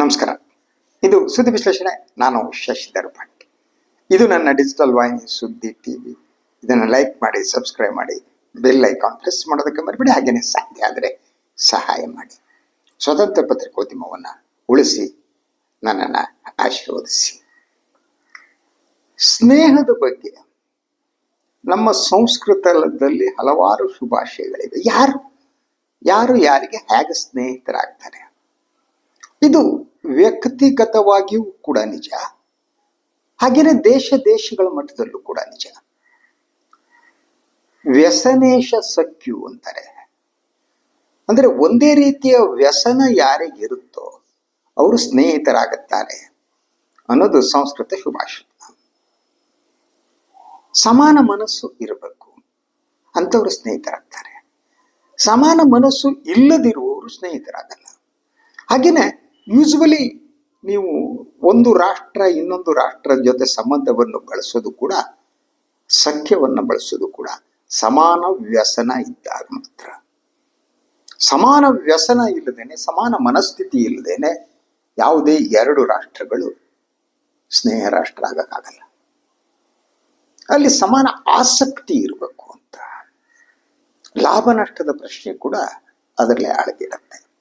ನಮಸ್ಕಾರ. ಇದು ಸುದ್ದಿ ವಿಶ್ಲೇಷಣೆ. ನಾನು ಶಶಿಧರ್ ಭಟ್ ಇದು ನನ್ನ ಡಿಜಿಟಲ್ ವಾಹಿನಿ ಸುದ್ದಿ ಟಿವಿ ಇದನ್ನು ಲೈಕ್ ಮಾಡಿ ಸಬ್ಸ್ಕ್ರೈಬ್ ಮಾಡಿ ಬೆಲ್ ಐಕಾನ್ ಪ್ರೆಸ್ ಮಾಡೋದಕ್ಕೆ ಮರಿಬೇಡಿ. ಹಾಗೆಯೇ ಸಾಧ್ಯ ಆದರೆ ಸಹಾಯ ಮಾಡಿ. ಸ್ವತಂತ್ರ ಪತ್ರಿಕೋದ್ಯಮವನ್ನು ಉಳಿಸಿ, ನನ್ನನ್ನು ಆಶೀರ್ವದಿಸಿ. ಸ್ನೇಹದ ಬಗ್ಗೆ. ನಮ್ಮ ಸಂಸ್ಕೃತದಲ್ಲಿ ಹಲವಾರು ಶುಭಾಶಯಗಳಿವೆ. ಯಾರು? ಯಾರು ಯಾರಿಗೆ ಹೇಗೆ ಸ್ನೇಹಿತರಾಗ್ತಾರೆ? ಇದು ವ್ಯಕ್ತಿಗತವಾಗಿಯೂ ಕೂಡ ನಿಜ. ಹಾಗೇನೆ ದೇಶ ದೇಶಗಳ ಮಟ್ಟದಲ್ಲೂ ಕೂಡ ನಿಜ. ವ್ಯಸನೇಶ ಸಖ್ಯು ಅಂತಾರೆ. ಅಂದ್ರೆ ಒಂದೇ ರೀತಿಯ ವ್ಯಸನ ಯಾರಿಗಿರುತ್ತೋ ಅವರು ಸ್ನೇಹಿತರಾಗುತ್ತಾರೆ ಅನ್ನೋದು ಸಂಸ್ಕೃತ ಶುಭಾಷಿತ ಸಮಾನ ಮನಸ್ಸು ಇರಬೇಕು ಅಂತವ್ರು ಸ್ನೇಹಿತರಾಗ್ತಾರೆ. ಸಮಾನ ಮನಸ್ಸು ಇಲ್ಲದಿರುವವರು ಸ್ನೇಹಿತರಾಗಲ್ಲ. ಹಾಗೆಯೇ ಯೂಸ್ವಲಿ ನೀವು ಒಂದು ರಾಷ್ಟ್ರ ಇನ್ನೊಂದು ರಾಷ್ಟ್ರದ ಜೊತೆ ಸಂಬಂಧವನ್ನು ಬಳಸೋದು ಕೂಡ, ಸಖ್ಯವನ್ನು ಬಳಸೋದು ಕೂಡ ಸಮಾನ ವ್ಯಸನ ಇದ್ದಾಗ ಮಾತ್ರ. ಸಮಾನ ವ್ಯಸನ ಇಲ್ಲದೇನೆ, ಸಮಾನ ಮನಸ್ಥಿತಿ ಇಲ್ಲದೇನೆ ಯಾವುದೇ ಎರಡು ರಾಷ್ಟ್ರಗಳು ಸ್ನೇಹ ರಾಷ್ಟ್ರ ಆಗಕ್ಕಾಗಲ್ಲ. ಅಲ್ಲಿ ಸಮಾನ ಆಸಕ್ತಿ ಇರಬೇಕು ಅಂತ. ಲಾಭ ನಷ್ಟದ ಪ್ರಶ್ನೆ ಕೂಡ ಅದರಲ್ಲೇ ಅಡಗಿರುತ್ತೆ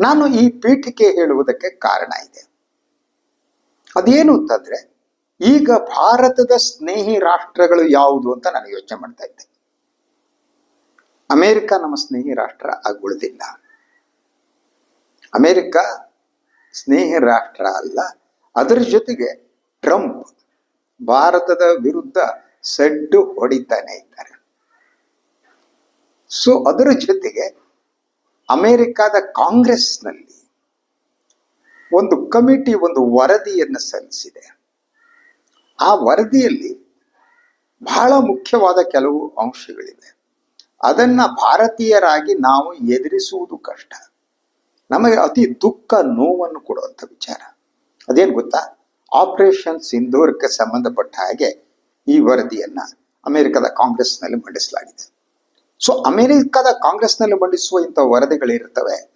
ನಾನು ಈ ಪೀಠಿಕೆ ಹೇಳುವುದಕ್ಕೆ ಕಾರಣ ಇದೆ. ಅದೇನು ಅಂತಂದ್ರೆ, ಈಗ ಭಾರತದ ಸ್ನೇಹಿ ರಾಷ್ಟ್ರಗಳು ಯಾವುದು ಅಂತ ನಾನು ಯೋಚನೆ ಮಾಡ್ತಾ ಇದ್ದೆ. ಅಮೇರಿಕ ನಮ್ಮ ಸ್ನೇಹಿ ರಾಷ್ಟ್ರ ಆಗುಳಿದಿಲ್ಲ ಅಮೇರಿಕ ಸ್ನೇಹಿ ರಾಷ್ಟ್ರ ಅಲ್ಲ. ಅದರ ಜೊತೆಗೆ ಟ್ರಂಪ್ ಭಾರತದ ವಿರುದ್ಧ ಸೆಡ್ಡು ಹೊಡಿತಾನೆ ಇದ್ದಾರೆ. ಸೊ ಅದರ ಜೊತೆಗೆ ಅಮೆರಿಕಾದ ಕಾಂಗ್ರೆಸ್ನಲ್ಲಿ ಒಂದು ಕಮಿಟಿ, ಒಂದು ವರದಿಯನ್ನು ಸಲ್ಲಿಸಿದೆ. ಆ ವರದಿಯಲ್ಲಿ ಬಹಳ ಮುಖ್ಯವಾದ ಕೆಲವು ಅಂಶಗಳಿವೆ. ಅದನ್ನ ಭಾರತೀಯರಾಗಿ ನಾವು ಎದುರಿಸುವುದು ಕಷ್ಟ. ನಮಗೆ ಅತಿ ದುಃಖ, ನೋವನ್ನು ಕೊಡುವಂಥ ವಿಚಾರ. ಅದೇನು ಗೊತ್ತಾ? ಆಪರೇಷನ್ ಸಿಂಧೂರಕ್ಕೆ ಸಂಬಂಧಪಟ್ಟ ಹಾಗೆ ಈ ವರದಿಯನ್ನ ಅಮೆರಿಕದ ಕಾಂಗ್ರೆಸ್ನಲ್ಲಿ ಮಂಡಿಸಲಾಗಿದೆ. ಸೊ ಅಮೆರಿಕದ ಕಾಂಗ್ರೆಸ್ನಲ್ಲಿ ಮಂಡಿಸುವ ಇಂಥ ವರದಿಗಳಿರ್ತವೆ.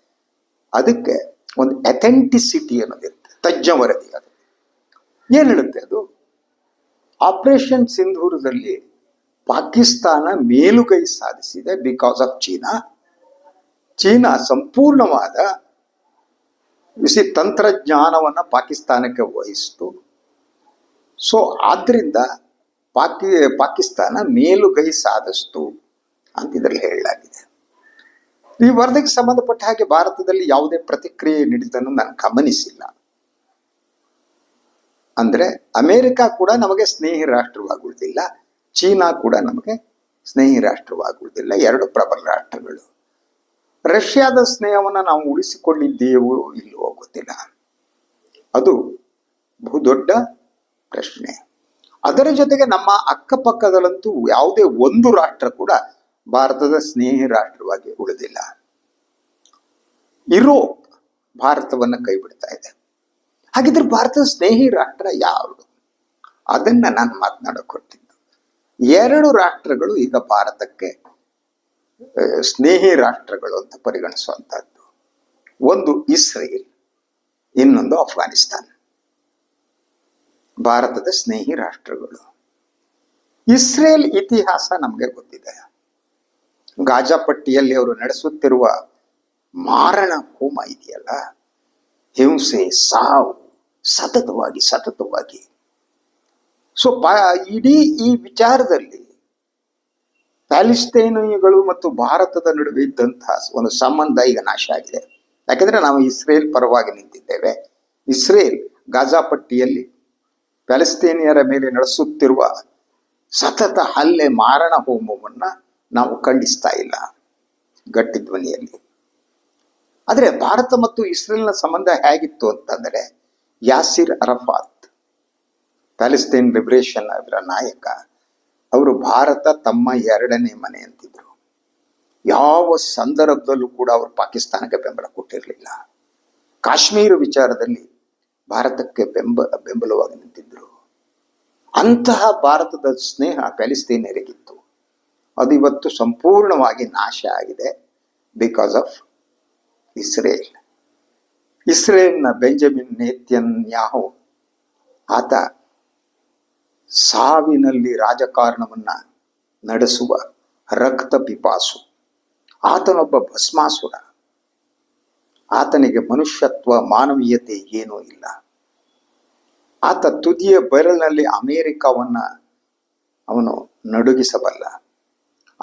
ಅದಕ್ಕೆ ಒಂದು ಅಥೆಂಟಿಸಿಟಿ ಅನ್ನೋದಿರುತ್ತೆ. ತಜ್ಞ ವರದಿ ಅದು. ಏನು ಹೇಳುತ್ತೆ ಅದು? ಆಪರೇಷನ್ ಸಿಂಧೂರದಲ್ಲಿ ಪಾಕಿಸ್ತಾನ ಮೇಲುಗೈ ಸಾಧಿಸಿದೆ ಬಿಕಾಸ್ ಆಫ್ ಚೀನಾ. ಚೀನಾ ಸಂಪೂರ್ಣವಾದ ಬಿಸಿ ತಂತ್ರಜ್ಞಾನವನ್ನು ಪಾಕಿಸ್ತಾನಕ್ಕೆ ವಹಿಸಿತು. ಸೊ ಆದ್ದರಿಂದ ಪಾಕಿ, ಪಾಕಿಸ್ತಾನ ಮೇಲುಗೈ ಸಾಧಿಸ್ತು. ಅಂತ ಇದರಲ್ಲಿ ಹೇಳಲಾಗಿದೆ. ಈ ವರದಿಗೆ ಸಂಬಂಧಪಟ್ಟ ಹಾಗೆ ಭಾರತದಲ್ಲಿ ಯಾವುದೇ ಪ್ರತಿಕ್ರಿಯೆ ನೀಡಿದ್ದನ್ನು ನಾನು ಗಮನಿಸಿಲ್ಲ. ಅಂದ್ರೆ ಅಮೆರಿಕ ಕೂಡ ನಮಗೆ ಸ್ನೇಹಿ ರಾಷ್ಟ್ರವಾಗುವುದಿಲ್ಲ, ಚೀನಾ ಕೂಡ ನಮಗೆ ಸ್ನೇಹಿ ರಾಷ್ಟ್ರವಾಗುವುದಿಲ್ಲ, ಎರಡು ಪ್ರಬಲ ರಾಷ್ಟ್ರಗಳು. ರಷ್ಯಾದ ಸ್ನೇಹವನ್ನು ನಾವು ಉಳಿಸಿಕೊಂಡಿದ್ದೇವೋ ಇಲ್ಲವೋ ಗೊತ್ತಿಲ್ಲ. ಅದು ಬಹುದೊಡ್ಡ ಪ್ರಶ್ನೆ. ಅದರ ಜೊತೆಗೆ ನಮ್ಮ ಅಕ್ಕಪಕ್ಕದಲ್ಲಂತೂ ಯಾವುದೇ ಒಂದು ರಾಷ್ಟ್ರ ಕೂಡ ಭಾರತದ ಸ್ನೇಹಿ ರಾಷ್ಟ್ರವಾಗಿ ಉಳಿದಿಲ್ಲ. ಯುರೋಪ್ ಭಾರತವನ್ನು ಕೈ ಬಿಡ್ತಾ ಇದೆ. ಹಾಗಿದ್ರೆ ಭಾರತದ ಸ್ನೇಹಿ ರಾಷ್ಟ್ರ ಯಾವುದು? ಅದನ್ನ ನಾನು ಮಾತನಾಡಕ್ ಎರಡು ರಾಷ್ಟ್ರಗಳು ಈಗ ಭಾರತಕ್ಕೆ ಸ್ನೇಹಿ ರಾಷ್ಟ್ರಗಳು ಅಂತ ಪರಿಗಣಿಸುವಂತಹದ್ದು. ಒಂದು ಇಸ್ರೇಲ್, ಇನ್ನೊಂದು ಅಫ್ಘಾನಿಸ್ತಾನ್ ಭಾರತದ ಸ್ನೇಹಿ ರಾಷ್ಟ್ರಗಳು. ಇಸ್ರೇಲ್ ಇತಿಹಾಸ ನಮಗೆ ಗೊತ್ತಿದೆ. ಗಾಜಾಪಟ್ಟಿಯಲ್ಲಿ ಅವರು ನಡೆಸುತ್ತಿರುವ ಮಾರಣ ಹೋಮ ಇದೆಯಲ್ಲ? ಹಿಂಸೆ, ಸಾವು, ಸತತವಾಗಿ ಸತತವಾಗಿ. ಸೊ ಪ, ಇಡೀ ಈ ವಿಚಾರದಲ್ಲಿ ಪ್ಯಾಲಿಸ್ತೈನಿಗಳು ಮತ್ತು ಭಾರತದ ನಡುವೆ ಇದ್ದಂತಹ ಒಂದು ಸಂಬಂಧ ಈಗ ನಾಶ ಆಗಿದೆ. ಯಾಕಂದ್ರೆ ನಾವು ಇಸ್ರೇಲ್ ಪರವಾಗಿ ನಿಂತಿದ್ದೇವೆ. ಇಸ್ರೇಲ್ ಗಾಜಾಪಟ್ಟಿಯಲ್ಲಿ ಪ್ಯಾಲೆಸ್ತೇನಿಯರ ಮೇಲೆ ನಡೆಸುತ್ತಿರುವ ಸತತ ಹಲ್ಲೆ ಮಾರಣ ಹೋಮವನ್ನ ನಾವು ಖಂಡಿಸ್ತಾ ಇಲ್ಲ ಗಟ್ಟಿ ಧ್ವನಿಯಲ್ಲಿ. ಆದರೆ ಭಾರತ ಮತ್ತು ಇಸ್ರೇಲ್ನ ಸಂಬಂಧ ಹೇಗಿತ್ತು ಅಂತಂದರೆ ಯಾಸಿರ್ ಅರಫಾತ್ ಪ್ಯಾಲೆಸ್ತೈನ್ ಲಿಬರೇಷನ್ ಅವರ ನಾಯಕ, ಅವರು ಭಾರತ ತಮ್ಮ ಎರಡನೇ ಮನೆ ಅಂತಿದ್ರು. ಯಾವ ಸಂದರ್ಭದಲ್ಲೂ ಕೂಡ ಅವರು ಪಾಕಿಸ್ತಾನಕ್ಕೆ ಬೆಂಬಲ ಕೊಟ್ಟಿರಲಿಲ್ಲ. ಕಾಶ್ಮೀರ ವಿಚಾರದಲ್ಲಿ ಭಾರತಕ್ಕೆ ಬೆಂಬ, ಬೆಂಬಲವಾಗಿ ನಿಂತಿದ್ರು. ಅಂತಹ ಭಾರತದ ಸ್ನೇಹ ಪ್ಯಾಲಿಸ್ತೀನಿಯರಿಗಿತ್ತು ಅದು ಇವತ್ತು ಸಂಪೂರ್ಣವಾಗಿ ನಾಶ ಆಗಿದೆ ಬಿಕಾಸ್ ಆಫ್ ಇಸ್ರೇಲ್ ಇಸ್ರೇಲ್ನ ಬೆಂಜಮಿನ್ ನೇತ್ಯನ್ಯಾಹು ಆತ ಸಾವಿನಲ್ಲಿ ರಾಜಕಾರಣವನ್ನ ನಡೆಸುವ ರಕ್ತ ಪಿಪಾಸು, ಆತನೊಬ್ಬ ಭಸ್ಮಾಸುರ. ಆತನಿಗೆ ಮನುಷ್ಯತ್ವ, ಮಾನವೀಯತೆ ಏನೂ ಇಲ್ಲ. ಆತ ತುದಿಯ ಬೆರಳಿನಲ್ಲಿ ಅಮೇರಿಕಾವನ್ನ ಅವನು ನಡುಗಿಸಬಲ್ಲ.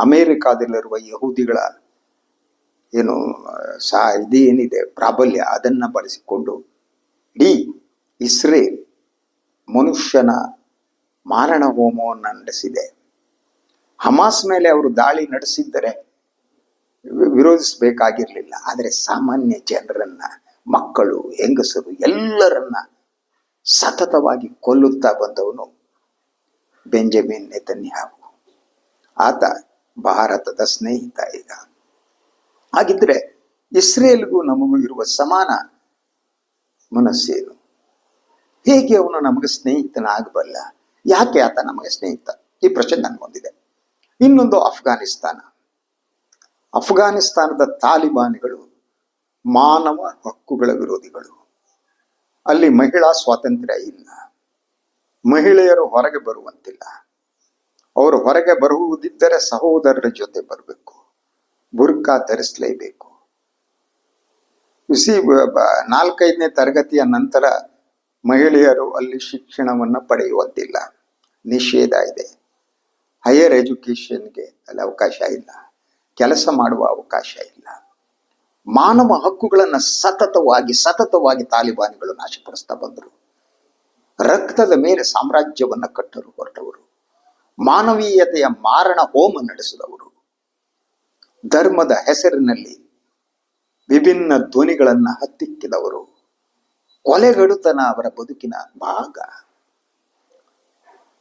ಅಮೇರಿಕಾದಲ್ಲಿರುವ ಯಹೂದಿಗಳ ಏನು, ಸಾ ಏನಿದೆ ಪ್ರಾಬಲ್ಯ, ಅದನ್ನು ಬಳಸಿಕೊಂಡು ಇಡೀ ಇಸ್ರೇಲ್ ಮನುಷ್ಯನ ಮಾರಣ ಹೋಮವನ್ನು ನಡೆಸಿದೆ. ಹಮಾಸ್ ಮೇಲೆ ಅವರು ದಾಳಿ ನಡೆಸಿದ್ದರೆ ವಿರೋಧಿಸಬೇಕಾಗಿರಲಿಲ್ಲ. ಆದರೆ ಸಾಮಾನ್ಯ ಜನರನ್ನ, ಮಕ್ಕಳು, ಹೆಂಗಸರು ಎಲ್ಲರನ್ನ ಸತತವಾಗಿ ಕೊಲ್ಲುತ್ತಾ ಬಂದವನು ಬೆಂಜಮಿನ್ ನೆತನ್ಯಾಹು. ಆತ ಭಾರತದ ಸ್ನೇಹಿತ ಈಗ. ಹಾಗಿದ್ರೆ ಇಸ್ರೇಲ್ಗೂ ನಮಗೂ ಇರುವ ಸಮಾನ ಮನಸ್ಸೇನು ಹೇಗೆ ಅವನು ನಮಗೆ ಸ್ನೇಹಿತನಾಗಬಲ್ಲ? ಯಾಕೆ ಆತ ನಮಗೆ ಸ್ನೇಹಿತ? ಈ ಪ್ರಶ್ನೆ ನನಗೊಂದಿದೆ ಇನ್ನೊಂದು ಅಫ್ಘಾನಿಸ್ತಾನ ಅಫ್ಘಾನಿಸ್ತಾನದ ತಾಲಿಬಾನಿಗಳು ಮಾನವ ಹಕ್ಕುಗಳ ವಿರೋಧಿಗಳು. ಅಲ್ಲಿ ಮಹಿಳಾ ಸ್ವಾತಂತ್ರ್ಯ ಇಲ್ಲ. ಮಹಿಳೆಯರು ಹೊರಗೆ ಬರುವಂತಿಲ್ಲ. ಅವರು ಹೊರಗೆ ಬರುವುದಿದ್ದರೆ ಸಹೋದರರ ಜೊತೆ ಬರಬೇಕು. ಬುರ್ಕಾ ಧರಿಸಲೇಬೇಕು. ಬಿಸಿ ನಾಲ್ಕೈದನೇ ತರಗತಿಯ ನಂತರ ಮಹಿಳೆಯರು ಅಲ್ಲಿ ಶಿಕ್ಷಣವನ್ನು ಪಡೆಯುವಂತಿಲ್ಲ. ನಿಷೇಧ ಇದೆ. ಹೈಯರ್ ಎಜುಕೇಶನ್ಗೆ ಅಲ್ಲಿ ಅವಕಾಶ ಇಲ್ಲ. ಕೆಲಸ ಮಾಡುವ ಅವಕಾಶ ಇಲ್ಲ. ಮಾನವ ಹಕ್ಕುಗಳನ್ನು ಸತತವಾಗಿ ಸತತವಾಗಿ ತಾಲಿಬಾನಿಗಳು ನಾಶಪಡಿಸ್ತಾ ಬಂದರು. ರಕ್ತದ ಮೇಲೆ ಸಾಮ್ರಾಜ್ಯವನ್ನು ಕಟ್ಟರು ಹೊರಟವರು. ಮಾನವೀಯತೆಯ ಮಾರಣ ಹೋಮ ನಡೆಸಿದವರು. ಧರ್ಮದ ಹೆಸರಿನಲ್ಲಿ ವಿಭಿನ್ನ ಧ್ವನಿಗಳನ್ನ ಹತ್ತಿಕ್ಕಿದವರು. ಕೊಲೆಗಡುತನ ಅವರ ಬದುಕಿನ ಭಾಗ.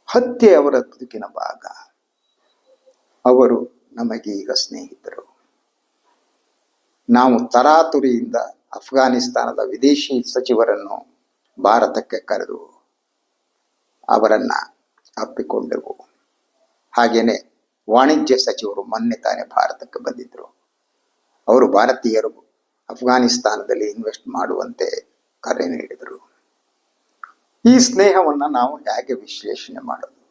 ಹತ್ಯೆ ಅವರ ಬದುಕಿನ ಭಾಗ. ಅವರು ನಮಗೆ ಈಗ ಸ್ನೇಹಿತರು. ನಾವು ತರಾತುರಿಯಿಂದ ಅಫ್ಘಾನಿಸ್ತಾನದ ವಿದೇಶಿ ಸಚಿವರನ್ನು ಭಾರತಕ್ಕೆ ಕರೆದು ಅವರನ್ನ ಅಪ್ಪಿಕೊಂಡೆವು. ಹಾಗೇನೆ ವಾಣಿಜ್ಯ ಸಚಿವರು ಮೊನ್ನೆ ತಾನೇ ಭಾರತಕ್ಕೆ ಬಂದಿದ್ದರು ಅವರು ಭಾರತೀಯರು ಅಫ್ಘಾನಿಸ್ತಾನದಲ್ಲಿ ಇನ್ವೆಸ್ಟ್ ಮಾಡುವಂತೆ ಕರೆ ನೀಡಿದರು. ಈ ಸ್ನೇಹವನ್ನ ನಾವು ಹೇಗೆ ವಿಶ್ಲೇಷಣೆ ಮಾಡೋದು?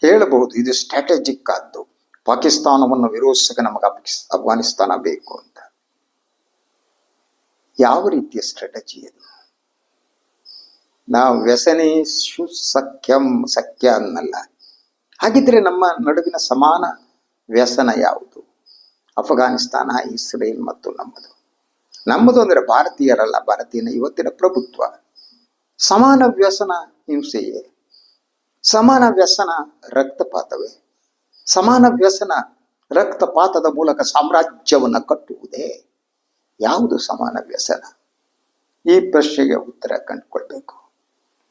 ಹೇಳಬಹುದು, ಇದು ಸ್ಟ್ರಾಟಜಿಕ್ ಆದ್ದು. ಪಾಕಿಸ್ತಾನವನ್ನು ವಿರೋಧಿಸಕ್ಕೆ ನಮಗೆ ಅಫ್ಘಾನಿಸ್ತಾನ ಬೇಕು ಅಂತ. ಯಾವ ರೀತಿಯ ಸ್ಟ್ರಾಟಜಿ ಅದು ನಾವು ವ್ಯಸನಿ ಸುಸಖ್ಯಂ ಸಖ್ಯ ಅನ್ನಲ್ಲ. ಹಾಗಿದ್ರೆ ನಮ್ಮ ನಡುವಿನ ಸಮಾನ ವ್ಯಸನ ಯಾವುದು? ಅಫ್ಘಾನಿಸ್ತಾನ, ಇಸ್ರೇಲ್ ಮತ್ತು ನಮ್ಮದು. ನಮ್ಮದು ಅಂದರೆ ಭಾರತೀಯರಲ್ಲ, ಭಾರತೀಯನ ಇವತ್ತಿನ ಪ್ರಭುತ್ವ. ಸಮಾನ ವ್ಯಸನ ಹಿಂಸೆಯೇ? ಸಮಾನ ವ್ಯಸನ ರಕ್ತಪಾತವೇ? ಸಮಾನ ವ್ಯಸನ ರಕ್ತಪಾತದ ಮೂಲಕ ಸಾಮ್ರಾಜ್ಯವನ್ನು ಕಟ್ಟುವುದೇ? ಯಾವುದು ಸಮಾನ ವ್ಯಸನ? ಈ ಪ್ರಶ್ನೆಗೆ ಉತ್ತರ ಕಂಡುಕೊಳ್ಬೇಕು.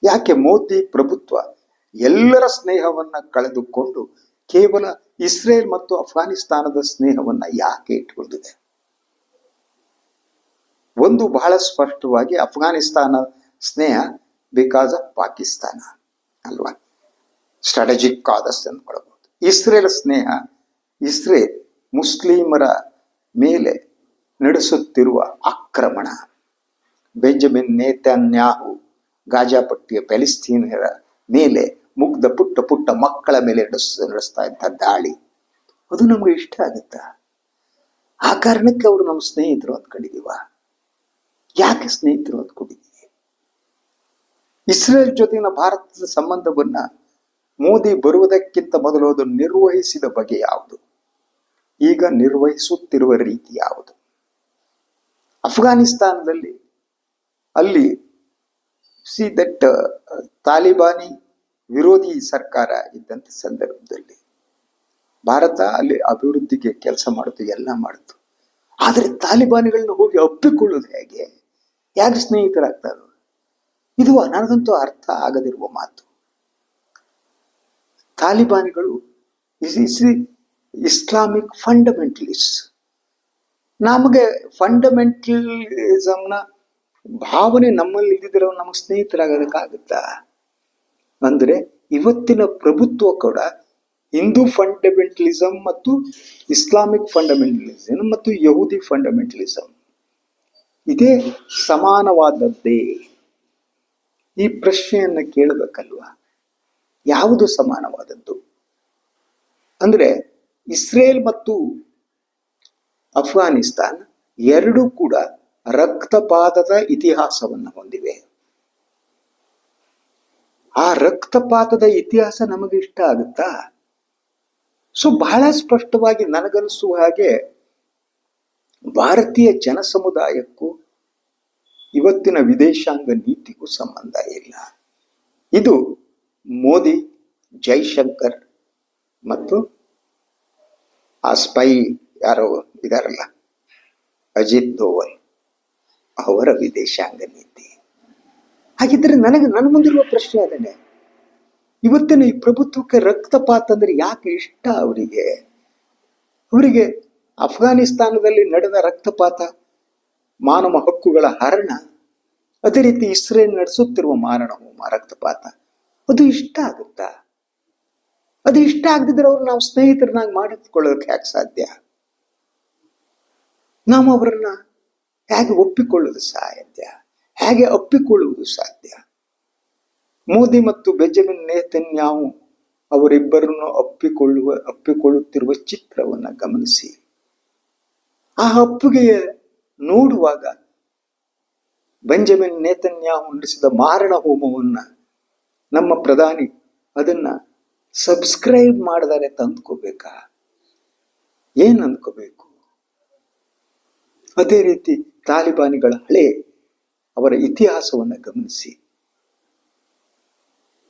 ಯಾಕೆ ಮೋದಿ ಪ್ರಭುತ್ವ ಎಲ್ಲರ ಸ್ನೇಹವನ್ನ ಕಳೆದುಕೊಂಡು ಕೇವಲ ಇಸ್ರೇಲ್ ಮತ್ತು ಅಫ್ಘಾನಿಸ್ತಾನದ ಸ್ನೇಹವನ್ನ ಯಾಕೆ ಇಟ್ಟುಕೊಂಡಿದೆ ಒಂದು ಬಹಳ ಸ್ಪಷ್ಟವಾಗಿ ಅಫ್ಘಾನಿಸ್ತಾನ ಸ್ನೇಹ ಬಿಕಾಸ್ ಆಫ್ ಪಾಕಿಸ್ತಾನ, ಅಲ್ವಾ? ಸ್ಟ್ರಾಟಜಿಕ್ ಕಾದಸ್ ಅಂದ್ಕೊಳ್ಬಹುದು ಇಸ್ರೇಲ್ ಸ್ನೇಹ ಇಸ್ರೇಲ್ ಮುಸ್ಲಿಮರ ಮೇಲೆ ನಡೆಸುತ್ತಿರುವ ಆಕ್ರಮಣ. ಬೆಂಜಮಿನ್ ನೇತನ್ಯಾಹು ಗಾಜಾಪಟ್ಟಿಯ ಪ್ಯಾಲಿಸ್ತೀನಿಯರ ಮೇಲೆ ಮುಗ್ಧ ಪುಟ್ಟ ಪುಟ್ಟ ಮಕ್ಕಳ ಮೇಲೆ ನಡೆಸ್, ನಡೆಸ್ತಾ ಇದ್ದ ದಾಳಿ. ಅದು ನಮ್ಗೆ ಇಷ್ಟ ಆಗುತ್ತ? ಆ ಕಾರಣಕ್ಕೆ ಅವರು ನಮ್ಮ ಸ್ನೇಹಿತರು ಅಂದ್ಕೊಂಡಿದೀವ. ಯಾಕೆ ಸ್ನೇಹಿತರು ಅಂದ್ಕೊಂಡಿದ್ದೀವಿ ಇಸ್ರೇಲ್ ಜೊತೆಗಿನ ಭಾರತದ ಸಂಬಂಧವನ್ನ ಮೋದಿ ಬರುವುದಕ್ಕಿಂತ ಮೊದಲು ಅದು ನಿರ್ವಹಿಸಿದ ಬಗೆ ಯಾವುದು? ಈಗ ನಿರ್ವಹಿಸುತ್ತಿರುವ ರೀತಿ ಯಾವುದು? ಅಫ್ಘಾನಿಸ್ತಾನದಲ್ಲಿ ಅಲ್ಲಿ ಸಿ ದಟ್ ತಾಲಿಬಾನಿ ವಿರೋಧಿ ಸರ್ಕಾರ ಇದ್ದಂಥ ಸಂದರ್ಭದಲ್ಲಿ ಭಾರತ ಅಲ್ಲಿ ಅಭಿವೃದ್ಧಿಗೆ ಕೆಲಸ ಮಾಡಿತು ಎಲ್ಲ ಮಾಡಿತು ಆದರೆ ತಾಲಿಬಾನಿಗಳನ್ನ ಹೋಗಿ ಅಪ್ಪಿಕೊಳ್ಳೋದು ಹೇಗೆ? ಯಾಕೆ ಸ್ನೇಹಿತರಾಗ್ತಾರೆ ಇದು ನನಗಂತೂ ಅರ್ಥ ಆಗದಿರುವ ಮಾತು. ತಾಲಿಬಾನಿಗಳು ಇಸ್ ಇಸ್ ಇಸ್ಲಾಮಿಕ್ ಫಂಡಮೆಂಟಲಿಸ್ಟ್. ನಮಗೆ ಫಂಡಮೆಂಟಲಿಸಮ್ನ ಭಾವನೆ ನಮ್ಮಲ್ಲಿ ಇದ್ದಿದ್ರೆ ನಮಗೆ ಸ್ನೇಹಿತರಾಗೋದಕ್ಕಾಗುತ್ತಾ? ಅಂದ್ರೆ ಇವತ್ತಿನ ಪ್ರಭುತ್ವ ಕೂಡ ಹಿಂದೂ ಫಂಡಮೆಂಟಲಿಸಂ ಮತ್ತು ಇಸ್ಲಾಮಿಕ್ ಫಂಡಮೆಂಟಲಿಸಂ ಮತ್ತು ಯಹೂದಿ ಫಂಡಮೆಂಟಲಿಸಂ ಇದೇ ಸಮಾನವಾದದ್ದೇ. ಈ ಪ್ರಶ್ನೆಯನ್ನ ಕೇಳಬೇಕಲ್ವಾ? ಯಾವುದು ಸಮಾನವಾದದ್ದು? ಅಂದರೆ ಇಸ್ರೇಲ್ ಮತ್ತು ಅಫ್ಘಾನಿಸ್ತಾನ್ ಎರಡೂ ಕೂಡ ರಕ್ತಪಾತದ ಇತಿಹಾಸವನ್ನು ಹೊಂದಿವೆ. ಆ ರಕ್ತಪಾತದ ಇತಿಹಾಸ ನಮಗೆ ಇಷ್ಟ ಆಗುತ್ತಾ? ಸೊ ಬಹಳ ಸ್ಪಷ್ಟವಾಗಿ ನನಗನ್ನಿಸುವ ಹಾಗೆ ಭಾರತೀಯ ಜನ ಸಮುದಾಯಕ್ಕೂ ಇವತ್ತಿನ ವಿದೇಶಾಂಗ ನೀತಿಗೂ ಸಂಬಂಧ ಇಲ್ಲ. ಇದು ಮೋದಿ, ಜೈಶಂಕರ್ ಮತ್ತು ಆ ಸ್ಪೈ ಯಾರೋ ಇದಾರಲ್ಲ, ಅಜಿತ್ ದೋವಲ್ ಅವರ ವಿದೇಶಾಂಗ ನೀತಿ. ಹಾಗಿದ್ರೆ ನನಗೆ ನನ್ನ ಮುಂದಿರುವ ಪ್ರಶ್ನೆ ಅದನ್ನೇ. ಇವತ್ತಿನ ಈ ಪ್ರಭುತ್ವಕ್ಕೆ ರಕ್ತಪಾತ ಅಂದ್ರೆ ಯಾಕೆ ಇಷ್ಟ ಅವರಿಗೆ? ಅವರಿಗೆ ಅಫ್ಘಾನಿಸ್ತಾನದಲ್ಲಿ ನಡೆದ ರಕ್ತಪಾತ, ಮಾನವ ಹಕ್ಕುಗಳ ಹರಣ, ಅದೇ ರೀತಿ ಇಸ್ರೇಲ್ ನಡೆಸುತ್ತಿರುವ ಮಾರಣ ಹೋಮ ರಕ್ತಪಾತ, ಅದು ಇಷ್ಟ ಆಗುತ್ತಾ? ಅದು ಇಷ್ಟ ಆಗದಿದ್ರೆ ಅವ್ರು ನಾವು ಸ್ನೇಹಿತರನ್ನಾಗಿ ಮಾಡಿಕೊಳ್ಳೋಕೆ ಯಾಕೆ ಸಾಧ್ಯ? ನಾವು ಅವರನ್ನ ಹೇಗೆ ಒಪ್ಪಿಕೊಳ್ಳೋದು ಸಾಧ್ಯ? ಹೇಗೆ ಅಪ್ಪಿಕೊಳ್ಳುವುದು ಸಾಧ್ಯ? ಮೋದಿ ಮತ್ತು ಬೆಂಜಮಿನ್ ನೇತನ್ಯಾವು ಅವರಿಬ್ಬರನ್ನು ಅಪ್ಪಿಕೊಳ್ಳುವ ಅಪ್ಪಿಕೊಳ್ಳುತ್ತಿರುವ ಚಿತ್ರವನ್ನ ಗಮನಿಸಿ. ಆ ಅಪ್ಪುಗೆಯ ನೋಡುವಾಗ ಬೆಂಜಮಿನ್ ನೇತನ್ಯಾವು ನಡೆಸಿದ ಮಾರಣ ಹೋಮವನ್ನ ನಮ್ಮ ಪ್ರಧಾನಿ ಅದನ್ನ ಸಬ್ಸ್ಕ್ರೈಬ್ ಮಾಡಿದರೆ ಅಂತ ಅಂದ್ಕೋಬೇಕಾ? ಏನ್ ಅಂದ್ಕೋಬೇಕು? ಅದೇ ರೀತಿ ತಾಲಿಬಾನಿಗಳ ಹಳೆ ಅವರ ಇತಿಹಾಸವನ್ನು ಗಮನಿಸಿ.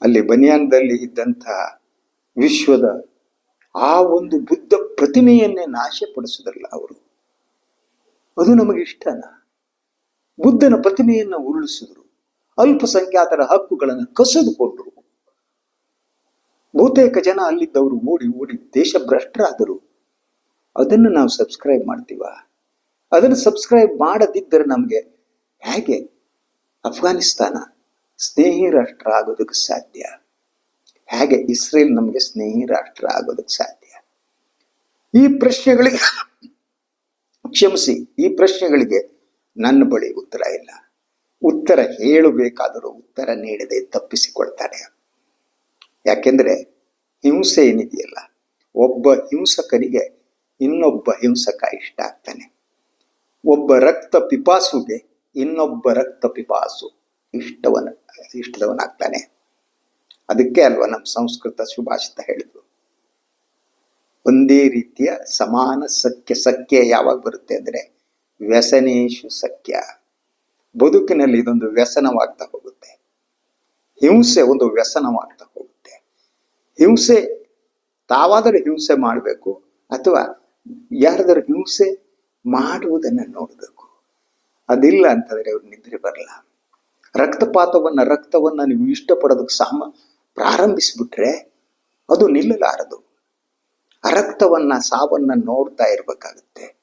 ಅಲ್ಲಿ ಬನಿಯಾನದಲ್ಲಿ ಇದ್ದಂತಹ ವಿಶ್ವದ ಆ ಒಂದು ಬುದ್ಧ ಪ್ರತಿಮೆಯನ್ನೇ ನಾಶಪಡಿಸಿದ್ರಲ್ಲ ಅವರು. ಅದು ನಮಗೆ ಇಷ್ಟನ? ಬುದ್ಧನ ಪ್ರತಿಮೆಯನ್ನು ಉರುಳಿಸಿದ್ರು. ಅಲ್ಪಸಂಖ್ಯಾತರ ಹಕ್ಕುಗಳನ್ನು ಕಸಿದುಕೊಂಡ್ರು. ಬಹುತೇಕ ಜನ ಅಲ್ಲಿದ್ದವರು ಓಡಿ ಓಡಿ ದೇಶ ಭ್ರಷ್ಟರಾದರು ಅದನ್ನು ನಾವು ಸಬ್ಸ್ಕ್ರೈಬ್ ಮಾಡ್ತೀವ? ಅದನ್ನು ಸಬ್ಸ್ಕ್ರೈಬ್ ಮಾಡದಿದ್ದರೆ ನಮಗೆ ಹೇಗೆ? ಅಫ್ಘಾನಿಸ್ತಾನ ಸ್ನೇಹಿ ರಾಷ್ಟ್ರ ಆಗೋದಕ್ಕೆ ಸಾಧ್ಯ? ಹೇಗೆ ಇಸ್ರೇಲ್ ನಮಗೆ ಸ್ನೇಹಿ ರಾಷ್ಟ್ರ ಆಗೋದಕ್ಕೆ ಸಾಧ್ಯ? ಈ ಪ್ರಶ್ನೆಗಳಿಗೆ ಕ್ಷಮಿಸಿ, ಈ ಪ್ರಶ್ನೆಗಳಿಗೆ ನನ್ನ ಬಳಿ ಉತ್ತರ ಇಲ್ಲ. ಉತ್ತರ ಹೇಳಬೇಕಾದರೂ ಉತ್ತರ ನೀಡದೆ ತಪ್ಪಿಸಿಕೊಳ್ತಾರೆ ಯಾಕೆಂದ್ರೆ ಹಿಂಸೆ ಏನಿದೆಯಲ್ಲ, ಒಬ್ಬ ಹಿಂಸಕರಿಗೆ ಇನ್ನೊಬ್ಬ ಹಿಂಸಕ ಇಷ್ಟ ಆಗ್ತಾನೆ. ಒಬ್ಬ ರಕ್ತ ಪಿಪಾಸುಗೆ ಇನ್ನೊಬ್ಬ ರಕ್ತ ಪಿಪಾಸು ಇಷ್ಟವನ, ಇಷ್ಟದವನಾಗ್ತಾನೆ. ಅದಕ್ಕೆ ಅಲ್ವಾ ನಮ್ಮ ಸಂಸ್ಕೃತ ಸುಭಾಷಿತ ಹೇಳಿದ್ರು. ಒಂದೇ ರೀತಿಯ ಸಮಾನ ಸಖ್ಯ ಸಖ್ಯ ಯಾವಾಗ ಬರುತ್ತೆ ಅಂದ್ರೆ ವ್ಯಸನೇಶು ಸಖ್ಯ. ಬದುಕಿನಲ್ಲಿ ಇದೊಂದು ವ್ಯಸನವಾಗ್ತಾ ಹೋಗುತ್ತೆ. ಹಿಂಸೆ ಒಂದು ವ್ಯಸನವಾಗ್ತಾ ಹೋಗುತ್ತೆ. ಹಿಂಸೆ, ತಾವಾದರೂ ಹಿಂಸೆ ಮಾಡಬೇಕು ಅಥವಾ ಯಾರಾದರೂ ಹಿಂಸೆ ಮಾಡುವುದನ್ನು ನೋಡಬೇಕು. ಅದಿಲ್ಲ ಅಂತಂದ್ರೆ ಅವ್ರು ನಿದ್ರೆ ಬರಲ್ಲ. ರಕ್ತಪಾತವನ್ನ, ರಕ್ತವನ್ನ ನೀವು ಇಷ್ಟಪಡೋದಕ್ಕೆ ಸಾಮ, ಪ್ರಾರಂಭಿಸ್ಬಿಟ್ರೆ ಅದು ನಿಲ್ಲಲಾರದು. ರಕ್ತವನ್ನ, ಸಾವನ್ನ ನೋಡ್ತಾ ಇರಬೇಕಾಗುತ್ತೆ.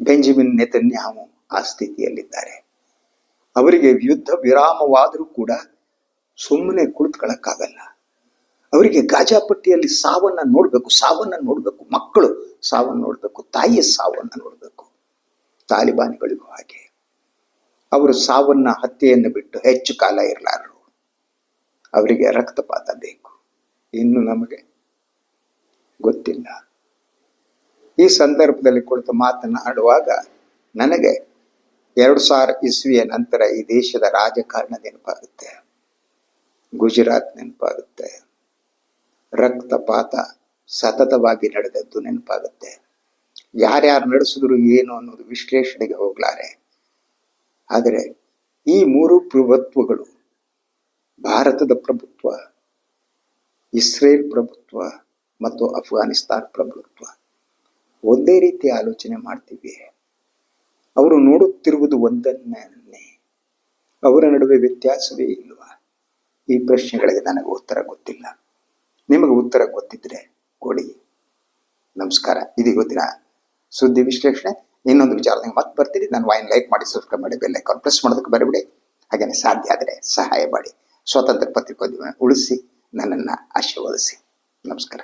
ಬೆಂಜಮಿನ್ ನೆತನ್ಯಾಮು ಆ ಸ್ಥಿತಿಯಲ್ಲಿದ್ದಾರೆ. ಅವರಿಗೆ ಯುದ್ಧ ವಿರಾಮವಾದರೂ ಕೂಡ ಸುಮ್ಮನೆ ಕುಳಿತುಕೊಳ್ಳಕ್ಕಾಗಲ್ಲ ಅವರಿಗೆ ಗಾಜಾಪಟ್ಟಿಯಲ್ಲಿ ಸಾವನ್ನ ನೋಡಬೇಕು ಸಾವನ್ನ ನೋಡಬೇಕು ಮಕ್ಕಳು ಸಾವನ್ನ ನೋಡಬೇಕು, ತಾಯಿಯ ಸಾವನ್ನ ನೋಡ್ಬೇಕು. ತಾಲಿಬಾನಿಗಳಿಗೂ ಹಾಗೆ. ಅವರು ಸಾವನ್ನ ಹತ್ಯೆಯನ್ನು ಬಿಟ್ಟು ಹೆಚ್ಚು ಕಾಲ ಇರಲಾರರು. ಅವರಿಗೆ ರಕ್ತಪಾತ ಬೇಕು. ಇನ್ನು ನಮಗೆ ಗೊತ್ತಿಲ್ಲ. ಈ ಸಂದರ್ಭದಲ್ಲಿ ಕುಳಿತು ಮಾತನಾಡುವಾಗ ನನಗೆ ಎರಡು ಸಾವಿರ ಇಸ್ವಿಯ ನಂತರ ಈ ದೇಶದ ರಾಜಕಾರಣ ನೆನಪಾಗುತ್ತೆ. ಗುಜರಾತ್ ನೆನಪಾಗುತ್ತೆ. ರಕ್ತಪಾತ ಸತತವಾಗಿ ನಡೆದದ್ದು ನೆನಪಾಗುತ್ತೆ. ಯಾರ್ಯಾರು ನಡೆಸಿದ್ರು ಏನು ಅನ್ನೋದು ವಿಶ್ಲೇಷಣೆಗೆ ಹೋಗ್ಲಾರೆ. ಆದರೆ ಈ ಮೂರು ಪ್ರಭುತ್ವಗಳು, ಭಾರತದ ಪ್ರಭುತ್ವ, ಇಸ್ರೇಲ್ ಪ್ರಭುತ್ವ ಮತ್ತು ಅಫ್ಘಾನಿಸ್ತಾನ್ ಪ್ರಭುತ್ವ, ಒಂದೇ ರೀತಿ ಆಲೋಚನೆ ಮಾಡ್ತೀವಿ. ಅವರು ನೋಡುತ್ತಿರುವುದು ಒಂದನ್ನೇ. ಅವರ ನಡುವೆ ವ್ಯತ್ಯಾಸವೇ ಇಲ್ವಾ? ಈ ಪ್ರಶ್ನೆಗಳಿಗೆ ನನಗೆ ಉತ್ತರ ಗೊತ್ತಿಲ್ಲ. ನಿಮಗೆ ಉತ್ತರ ಗೊತ್ತಿದ್ರೆ ಕೊಡಿ. ನಮಸ್ಕಾರ. ಇದೀಗ ಇವತ್ತಿನ ಸುದ್ದಿ ವಿಶ್ಲೇಷಣೆ, ಇನ್ನೊಂದು ವಿಚಾರದಾಗ ಮತ್ತೆ ಬರ್ತೀರಿ ನಾನು ವಾಯಿನ್ ಲೈಕ್ ಮಾಡಿ ಸಬ್ಸ್ಕ್ರೈಬ್ ಮಾಡಿ ಬೆಲ್ ಐಕಾನ್ ಪ್ರೆಸ್ ಮಾಡೋದಕ್ಕೆ ಬರಬಿಡಿ ಹಾಗೆಯೇ ಸಾಧ್ಯ ಆದರೆ ಸಹಾಯ ಮಾಡಿ. ಸ್ವತಂತ್ರ ಪತ್ರಿಕೋದ್ಯಮ ಉಳಿಸಿ, ನನ್ನನ್ನು ಆಶೀರ್ವದಿಸಿ. ನಮಸ್ಕಾರ.